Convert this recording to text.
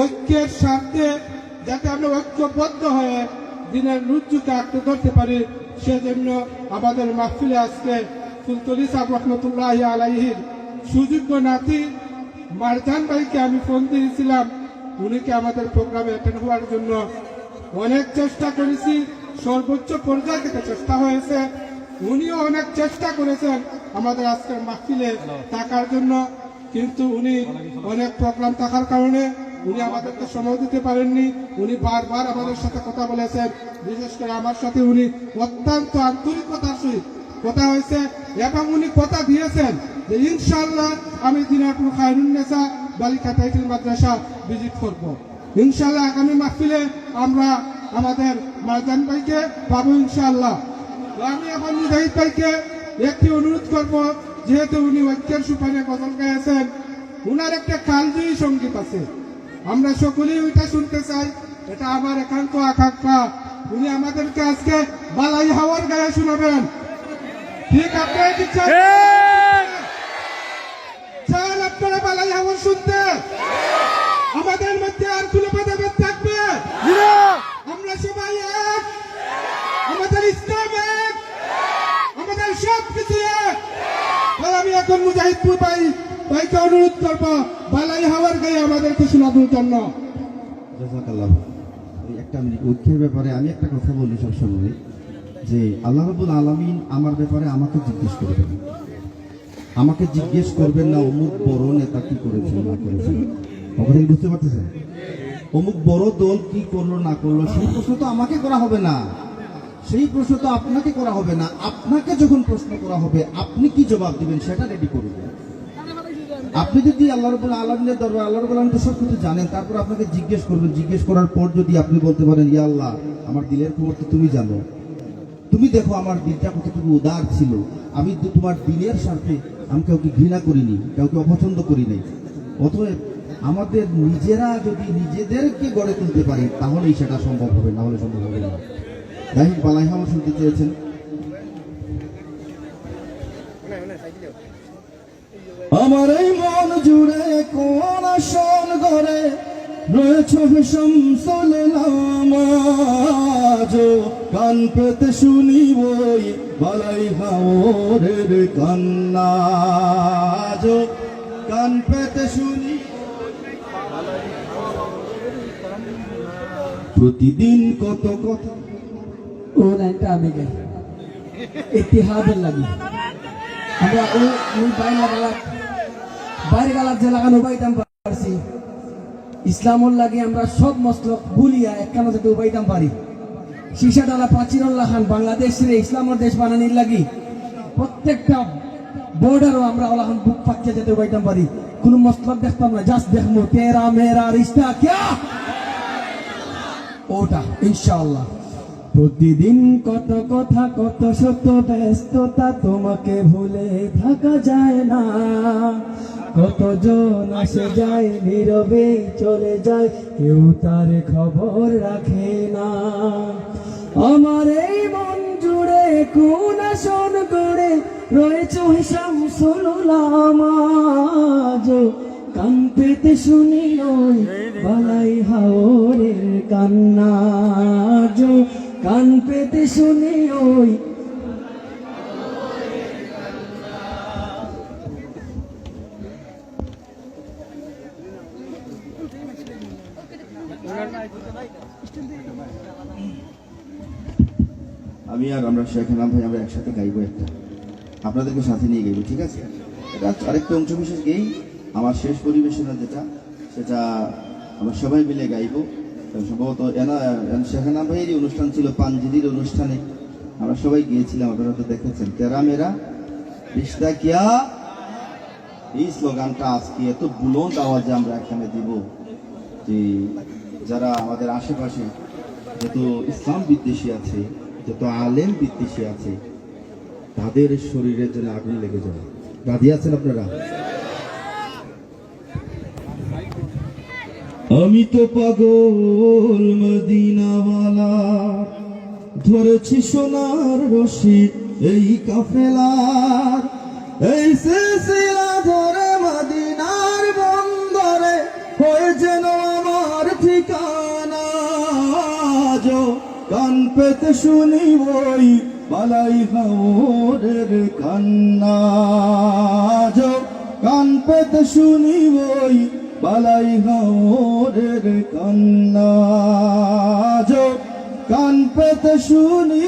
ঐক্যের স্বার্থে যাতে আমরা ঐক্যবদ্ধ হয়ে দিনের রুজুকে আঁকড়ে ধরতে পারি সেজন্য আমাদের মাহফিলে আজকে ফুলতলি রহমতুল্লাহ আলাইহির সুযোগ্য নাতি মারজান ভাইকে আমি ফোন দিয়েছিলাম। উনিকে আমাদের প্রোগ্রামে অ্যাটেন্ড হওয়ার জন্য অনেক চেষ্টা করেছি সর্বোচ্চ পর্যায়ে থেকে চেষ্টা হয়েছে। উনিও অনেক চেষ্টা করেছেন আমাদের আজকের মাহফিলে থাকার জন্য। কিন্তু উনি অনেক প্রোগ্রাম থাকার কারণে উনি আমাদেরকে সময় দিতে পারেননি। উনি বারবার আমাদের সাথে কথা বলেছেন। বিশেষ করে আমার সাথে উনি অত্যন্ত আন্তরিকতার সহিত কথা হয়েছে এবং উনি কথা দিয়েছেন যে ইনশাল্লাহ আমি দিনারপুর খায়রুন্নেসা বালিকা টাইটেল মাদ্রাসা ভিজিট করব। ইনশাল্লাহ আগামী মাহফিলে আমরা আমাদের মারজান ভাইকে পাবো ইনশাল্লাহ আমি এখন মুজাহিদ ভাইকে একটি অনুরোধ করব যেহেতু উনি ঐক্যের সুপারে গজল গাইছেন উনার একটা কালজয়ী সংগীত আছে। আমরা সকলেই ওইটা শুনতে চাই। এটা আমার একান্ত আকাঙ্ক্ষা। উনি আমাদেরকে আজকে বালাই হাওয়ার গায়ে শোনাবেন। ঠিক আপনারা কি চান? চান আপনারা বালাই হাওয়ার শুনতে? আমাদের মধ্যে আর কোনো ভেদাভেদ থাকবে আমরা সবাই এক আমাদের ইসলাম এক আমাদের সব কিছু এক তাই আমি এখন মুজাহিদপুর ভাই, ভাইকে অনুরোধ করব, বালাই হাওয়ার গায়ে আমাদেরকে শোনানোর জন্য একটা মিনিট ঐক্যের ব্যাপারে আমি একটা কথা বলি সবসময়, যে আল্লাহ রাবুল আলমিন আমার ব্যাপারে আমাকে জিজ্ঞেস করবেন। আমাকে জিজ্ঞেস করবেন না, অমুক বড় নেতা কি করেছে, না করেছে। কথা বুঝতে পারতেছেন? অমুক বড় দল কি করল, না করল, সেই প্রশ্ন তো আমাকে করা হবে না। সেই প্রশ্ন তো আপনাকে করা হবে না। আপনাকে যখন প্রশ্ন করা হবে, আপনি কি জবাব দিবেন সেটা রেডি করবেন আপনি যদি আল্লাহ রবুল আলমিনের দরবার, আল্লাহ রবুল আলম সব কিছু জানেন, তারপর আপনাকে জিজ্ঞেস করবেন। জিজ্ঞেস করার পর যদি আপনি বলতে পারেন, ইয়া আল্লাহ, আমার দিলের খবর তো তুমি জানো। তুমি দেখো আমার দিলটা কতটুকু উদার ছিল। আমি তোমার দিনের স্বার্থে আমি কাউকে ঘৃণা করিনি, কাউকে অপছন্দ করি নাই। অতএব আমাদের নিজেরা যদি নিজেদেরকে গড়ে তুলতে পারি, তাহলেই সেটা সম্ভব হবে, না হলে সম্ভব হবে না। যাই হোক বালাই হাওয়া শুনতে চেয়েছেন। আমার এই মন জুড়ে কোন আসন ঘরে রয়েছে শামসুল নামাজ কান পেতে শুনি বই বালাই হাওরের কান্নাজ কান পেতে শুনি প্রতিদিন কত কথা ও লাইনটা আমি লাগি। বাইরে গালাত যে ইসলামর লাগে আমরা সব মসলক ভুলিয়া একখানা যাতে উবাইতাম পারি। শিশা ডালা প্রাচীরুল্লাহ খান বাংলাদেশের ইসলামর দেশ বানানির লাগি প্রত্যেকটা বর্ডারও আমরা ওলাখান বুক পাকিয়ে যেতে উবাইতাম পারি। কোন মসলক দেখতাম না জাস্ট দেখব তেরা, মেরা, রিস্তা, ক্যা? ওটা, ইনশাআল্লাহ। প্রতিদিন কত কথা, কত শত ব্যস্ততা তোমাকে ভুলে থাকা যায় না। কতজন আসে যায়, নীরবে চলে যায়, কেউ তার খবর রাখে না। আমার এই মন জুড়ে কোন আসন করে রয়েছে হিসাম শুনলাম কান শুনি ওই বালাই হাওরের কান্না। কান পেতে শুনি ওই। আমি আর আমরা শেখ নাম ভাই, আমরা একসাথে গাইবো একটা। আপনাদেরকে সাথে নিয়ে গাইবো, ঠিক আছে? এটা আরেকটা অংশ বিশেষ গেই, আমার শেষ পরিবেশনা যেটা, সেটা আমরা সবাই মিলে গাইবো। সম্ভবত এনা শেখ নাম ভাইয়ের অনুষ্ঠান ছিল পাঞ্জিরির অনুষ্ঠানে আমরা সবাই গিয়েছিলাম, আপনারা তো দেখেছেন। তেরা মেরা? রিস্তা কিয়া? এই স্লোগানটা আজকে এত বুলন্দ আওয়াজে আমরা এখানে দিব যে যারা আমাদের আশেপাশে যত ইসলাম বিদ্বেষী আছে, যত আলেম বিদ্বেষী আছে, তাদের শরীরের জন্য আগুন লেগে যাবে। রাজি আছেন আপনারা? আমি তো পাগল মদিনাওয়ালা। ধরেছি সোনার রশি এই কাফেলার। এই সিলসিলা ধরে মদিনার বন্দরে হয়ে যে ঠিকানা। যো কান পেতে শুনি বই বালাই হাওরের কান্না। কান পেতে শুনি বই বালাই হাওরের কান্না কান পেতে শুনি।